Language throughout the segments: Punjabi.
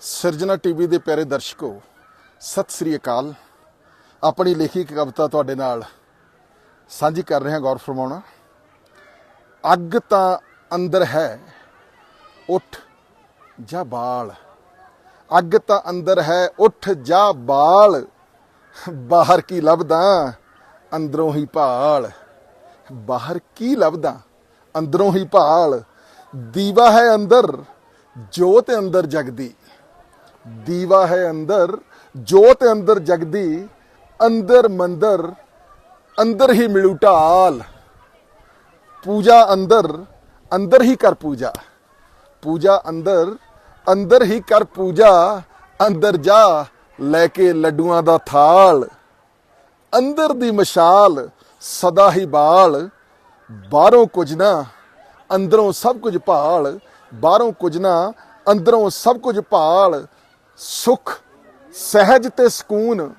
ਸਿਰਜਣਾ ਟੀਵੀ ਦੇ ਪਿਆਰੇ ਦਰਸ਼ਕੋ, ਸਤਿ ਸ੍ਰੀ ਅਕਾਲ। ਆਪਣੀ ਲਿਖੀ ਕਵਿਤਾ ਤੁਹਾਡੇ ਨਾਲ ਸਾਂਝੀ ਕਰ ਰਿਹਾ ਗੌਰ ਫਰਮਾਉਣਾ। ਅੱਗ ਤਾਂ ਅੰਦਰ ਹੈ, ਉੱਠ ਜਾ ਬਾਲ। ਅੱਗ ਤਾਂ ਅੰਦਰ ਹੈ, ਉੱਠ ਜਾ ਬਾਲ। ਬਾਹਰ ਕੀ ਲੱਭਦਾ? ਅੰਦਰੋਂ ਹੀ ਭਾਲ। ਬਾਹਰ ਕੀ ਲੱਭਦਾ? ਅੰਦਰੋਂ ਹੀ ਭਾਲ। ਦੀਵਾ ਹੈ ਅੰਦਰ, ਜੋਤ ਅੰਦਰ ਜਗਦੀ। ਦੀਵਾ ਹੈ ਅੰਦਰ, ਜੋਤ ਅੰਦਰ ਜਗਦੀ, ਅੰਦਰ ਮੰਦਰ, ਅੰਦਰ ਹੀ ਮਿਲੂ ਢਾਲ। ਪੂਜਾ ਅੰਦਰ ਅੰਦਰ ਹੀ ਕਰ ਪੂਜਾ। ਪੂਜਾ ਅੰਦਰ ਅੰਦਰ ਹੀ ਕਰ ਪੂਜਾ, ਅੰਦਰ ਜਾ, ਲੈ ਕੇ ਲੱਡੂਆਂ ਦਾ ਥਾਲ। ਅੰਦਰ ਦੀ ਮਸ਼ਾਲ, ਸਦਾ ਹੀ ਬਾਲ। ਬਾਹਰੋਂ ਕੁਝ ਨਾ, ਅੰਦਰੋਂ ਸਭ ਕੁਝ ਭਾਲ। ਬਾਹਰੋਂ ਕੁਝ ਨਾ, ਅੰਦਰੋਂ ਸਭ ਕੁਝ ਭਾਲ। ਸੁਖ, ਸਹਿਜ ਤੇ ਸਕੂਨ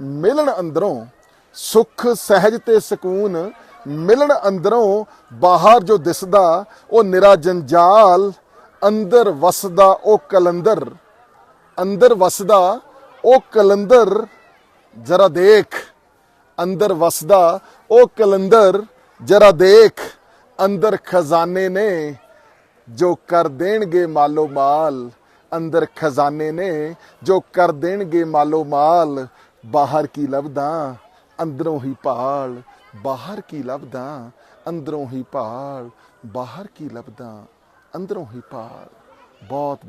ਮਿਲਣ ਅੰਦਰੋਂ, ਸੁਖ, ਸਹਿਜ ਤੇ ਸਕੂਨ ਮਿਲਣ ਅੰਦਰੋਂ ਬਾਹਰ ਜੋ ਦਿਸਦਾ, ਉਹ ਨਿਰਾ ਜੰਜਾਲ ਅੰਦਰ ਵਸਦਾ ਉਹ ਕਲੰਦਰ। ਅੰਦਰ ਵਸਦਾ ਉਹ ਕਲੰਦਰ, ਜਰਾ ਦੇਖ। ਅੰਦਰ ਵਸਦਾ ਉਹ ਕਲੰਦਰ, ਜਰਾ ਦੇਖ। ਅੰਦਰ ਖਜ਼ਾਨੇ ਨੇ ਜੋ ਕਰ ਦੇਣਗੇ ਮਾਲੋ ਮਾਲ ਅੰਦਰ ਖਜ਼ਾਨੇ ਨੇ, ਜੋ ਕਰ ਦੇਣਗੇ ਮਾਲੋ ਮਾਲ, ਬਾਹਰ ਕੀ ਲੱਭਦਾ? ਅੰਦਰੋਂ ਹੀ ਭਾਲ, ਬਾਹਰ ਕੀ ਲੱਭਦਾ? ਅੰਦਰੋਂ ਹੀ ਭਾਲ, ਬਾਹਰ ਕੀ ਲੱਭਦਾ? ਅੰਦਰੋਂ ਹੀ ਭਾਲ ਬਹੁਤ ਬਹੁਤ